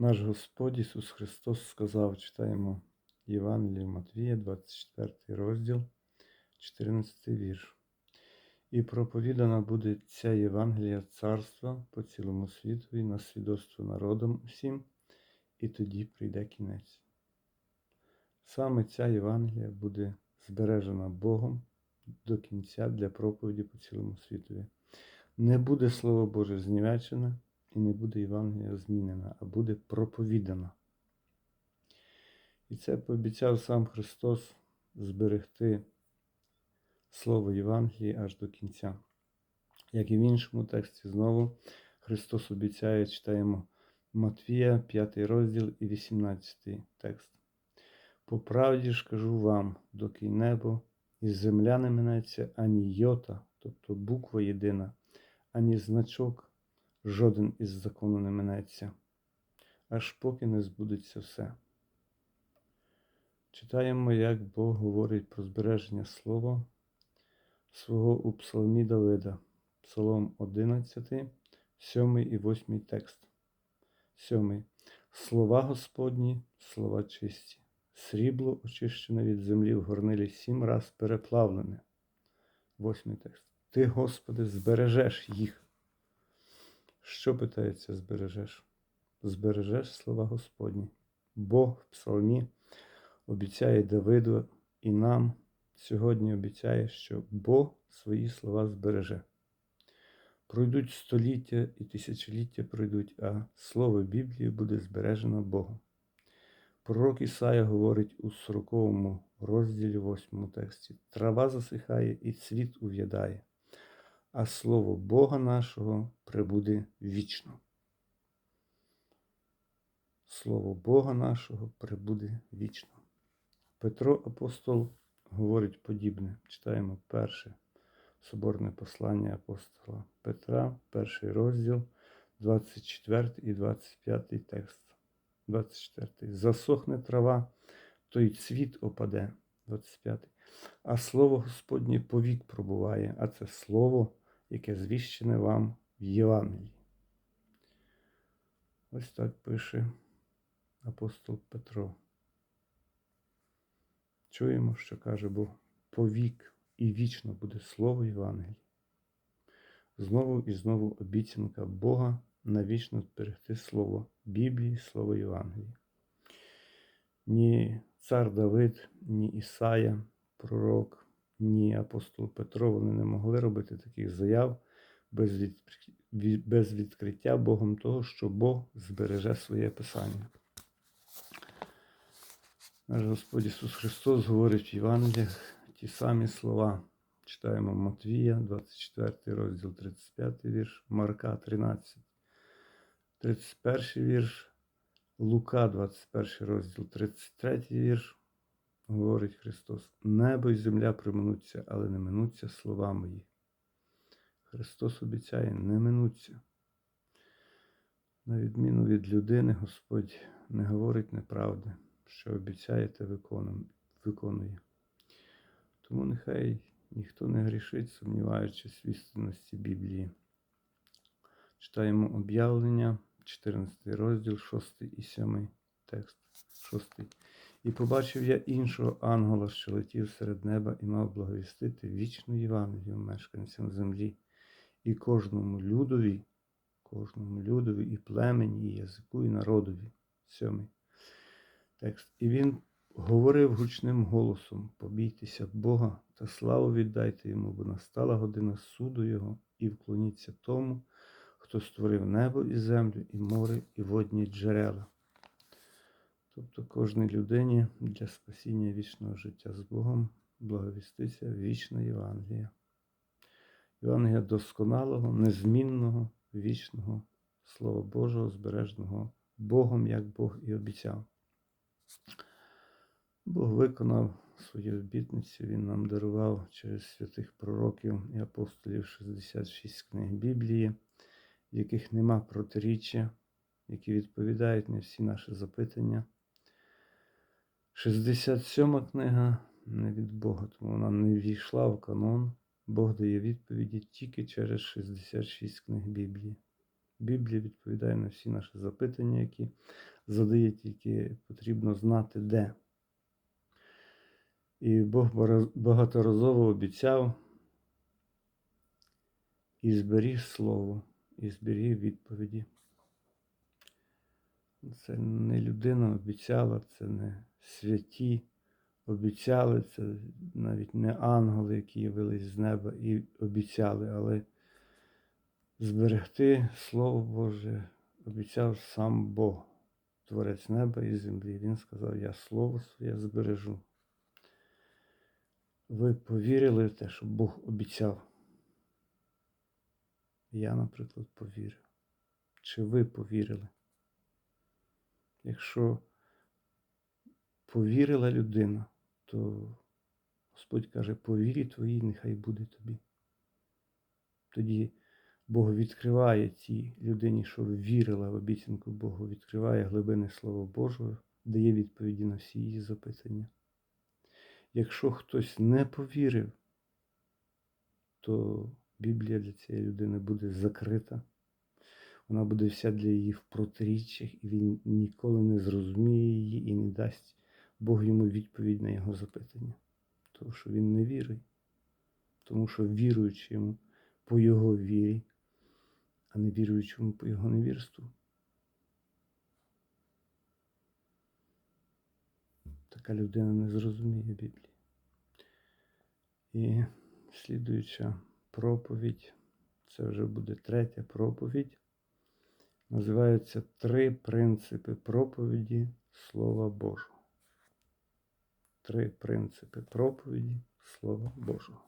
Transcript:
Наш Господь Ісус Христос сказав, читаємо Євангеліє Матвія, 24 розділ, 14 вірш. І проповідана буде ця Євангелія царства по цілому світові на свідоцтво народам усім, і тоді прийде кінець. Саме ця Євангелія буде збережена Богом до кінця для проповіді по цілому світові. Не буде Слово Боже знівечене, і не буде Євангелія змінена, а буде проповідана. І це пообіцяв сам Христос зберегти Слово Євангелії аж до кінця. Як і в іншому тексті, знову Христос обіцяє, читаємо Матвія, 5 розділ і 18 текст. По правді ж кажу вам, доки небо і земля не минеться, ані йота, тобто буква єдина, ані значок, жоден із закону не минеться, аж поки не збудеться все. Читаємо, як Бог говорить про збереження слова свого у Псалмі Давида, Псалом 11, 7 і 8 текст. 7. Слова Господні, слова чисті, срібло очищене від землі в горнилі сім раз переплавлене. Восьмий текст. Ти, Господи, збережеш їх. Що питається, збережеш? Збережеш слова Господні. Бог в псалмі обіцяє Давиду і нам сьогодні обіцяє, що Бог свої слова збереже. Пройдуть століття і тисячоліття пройдуть, а слово Біблії буде збережено Богом. Пророк Ісая говорить у 40 розділі 8 тексті: Трава засихає і цвіт ув'ядає, а слово Бога нашого прибуде вічно. Слово Бога нашого прибуде вічно. Петро апостол говорить подібне. Читаємо перше соборне послання апостола Петра, перший розділ, 24 і 25 текст. 24. Засохне трава, то й цвіт опаде. 25. А слово Господнє повік пробуває, а це слово, яке звіщене вам в Євангелії. Ось так пише апостол Петро. Чуємо, що каже Бог, повік і вічно буде слово Євангелії. Знову і знову обіцянка Бога навічно зберегти слово Біблії, слово Євангелії. Ні цар Давид, ні Ісая, пророк, ні апостол Петро вони не могли робити таких заяв без, від... без відкриття Богом того, що Бог збереже своє Писання. Наш Господь Ісус Христос говорить в Євангеліях ті самі слова. Читаємо Матвія, 24 розділ, 35 вірш, Марка 13, 31 вірш, Лука, 21 розділ, 33 вірш. Говорить Христос: Небо і земля приминуться, але не минуться слова мої. Христос обіцяє, не минуться. На відміну від людини, Господь не говорить неправди що обіцяєте, виконує. Тому нехай ніхто не грішить, сумніваючись в істинності Біблії. Читаємо об'явлення, 14 розділ, 6 і 7 текст. 6. І побачив я іншого ангела, що летів серед неба і мав благовістити вічну Євангелію мешканцям землі, і кожному людові, кожному людові, і племені, і язику, і народові. 7 текст. І він говорив гучним голосом: побійтеся Бога та славу віддайте йому, бо настала година суду Його, і вклоніться тому, хто створив небо і землю, і море, і водні джерела. Тобто кожній людині для спасіння вічного життя з Богом благовіститься вічна Євангелія. Євангелія досконалого, незмінного, вічного Слова Божого, збереженого Богом, як Бог і обіцяв. Бог виконав свою обітницю, Він нам дарував через святих пророків і апостолів 66 книг Біблії, в яких нема протиріччя, які відповідають на всі наші запитання. 67 книга не від Бога, тому вона не війшла в канон. Бог дає відповіді тільки через 66 книг Біблії. Біблія відповідає на всі наші запитання, які задає, тільки потрібно знати де. І Бог багаторазово обіцяв і зберіг слово, і зберіг відповіді. Це не людина обіцяла, це не святі обіцяли, це навіть не ангели, які явились з неба і обіцяли, але зберегти Слово Боже обіцяв сам Бог, Творець неба і землі. Він сказав: Я слово своє збережу. Ви повірили в те, що Бог обіцяв. Я, наприклад, повірив. Чи ви повірили? Якщо повірила людина, то Господь каже, по вірі твоїй нехай буде тобі. Тоді Бог відкриває тій людині, що вірила в обіцянку Богу, відкриває глибини Слова Божого, дає відповіді на всі її запитання. Якщо хтось не повірив, то Біблія для цієї людини буде закрита. Вона буде вся для її в протиріччях, і він ніколи не зрозуміє її і не дасть Бог йому відповідь на його запитання. Тому що він не вірить. Тому що віруючи йому по його вірі, а не віруючому по його невірству. Така людина не зрозуміє Біблії. І слідуюча проповідь, це вже буде третя проповідь. Називаються три принципи проповіді Слова Божого. Три принципи проповіді Слова Божого.